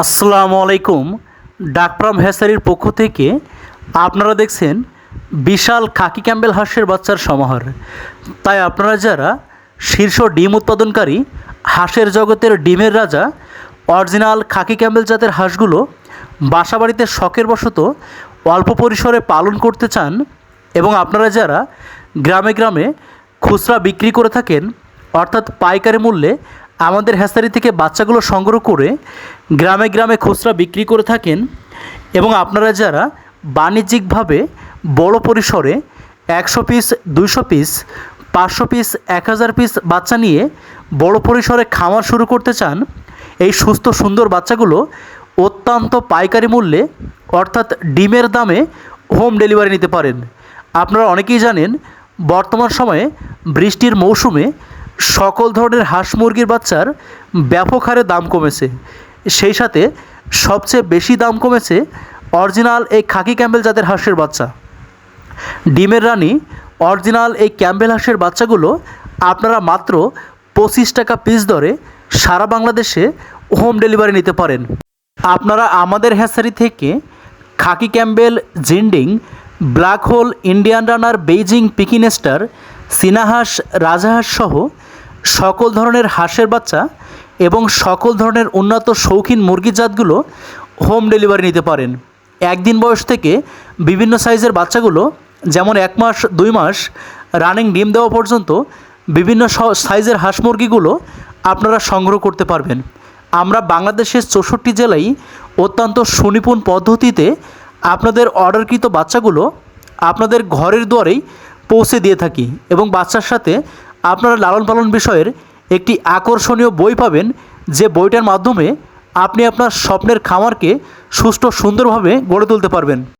আসসালামু আলাইকুম ডাকপ্রাম হ্যাসারির পক্ষ থেকে আপনারা দেখছেন বিশাল খাকি ক্যাম্বেল হাঁসের বাচ্চার সমাহার। তাই আপনারা যারা শীর্ষ ডিম উৎপাদনকারী, হাঁসের জগতের ডিমের রাজা, অরিজিনাল খাকি ক্যাম্বেল জাতের হাঁসগুলো বাসাবাড়িতে শখের বশত অল্প পরিসরে পালন করতে চান এবং আপনারা যারা গ্রামে গ্রামে খুচরা বিক্রি করে থাকেন, অর্থাৎ পাইকারি মূল্যে আমাদের হ্যাসারি থেকে বাচ্চাগুলো সংগ্রহ করে গ্রামে গ্রামে খুচরা বিক্রি করে থাকেন এবং আপনারা যারা বাণিজ্যিকভাবে বড় পরিসরে একশো পিস, দুইশো পিস, পাঁচশো পিস, এক হাজার পিস বাচ্চা নিয়ে বড় পরিসরে খামার শুরু করতে চান, এই সুস্থ সুন্দর বাচ্চাগুলো অত্যন্ত পাইকারি মূল্যে অর্থাৎ ডিমের দামে হোম ডেলিভারি নিতে পারেন। আপনারা অনেকেই জানেন, বর্তমান সময়ে বৃষ্টির মৌসুমে সকল ধরনের হাঁস মুরগির বাচ্চার ব্যাপক হারে দাম কমেছে। সেই সাথে সবচেয়ে বেশি দাম কমেছে অরিজিনাল এই খাকি ক্যাম্বেল জাতের হাঁসের বাচ্চা। ডিমের রানী অরিজিনাল এই ক্যাম্বেল হাঁসের বাচ্চাগুলো আপনারা মাত্র পঁচিশ টাকা পিস দরে সারা বাংলাদেশে হোম ডেলিভারি নিতে পারেন। আপনারা আমাদের হ্যাসারি থেকে khaki Campbell, Jinding, black hole, Indian runner, Beijing, পিকিনেস্টার সিনাহাঁস রাজাহাঁস সহ সকল ধরনের হাঁসের বাচ্চা এবং সকল ধরনের উন্নত শৌখিন মুরগির জাতগুলো হোম ডেলিভারি নিতে পারেন। একদিন বয়স থেকে বিভিন্ন সাইজের বাচ্চাগুলো, যেমন এক মাস, দুই মাস, রানিং ডিম দেওয়া পর্যন্ত বিভিন্ন সাইজের হাঁস মুরগিগুলো আপনারা সংগ্রহ করতে পারবেন। আমরা বাংলাদেশের চৌষট্টি জেলায় অত্যন্ত সুনিপুণ পদ্ধতিতে আপনাদের অর্ডারকৃত বাচ্চাগুলো আপনাদের ঘরের দুয়ারেই পৌঁছে দিয়ে থাকি এবং বাচ্চার সাথে আপনারা লালন পালন বিষয়ের একটি আকর্ষণীয় বই পাবেন যে বইটার মাধ্যমে আপনি আপনার স্বপ্নের খামারকে সুষ্ঠু সুন্দরভাবে গড়ে তুলতে পারবেন।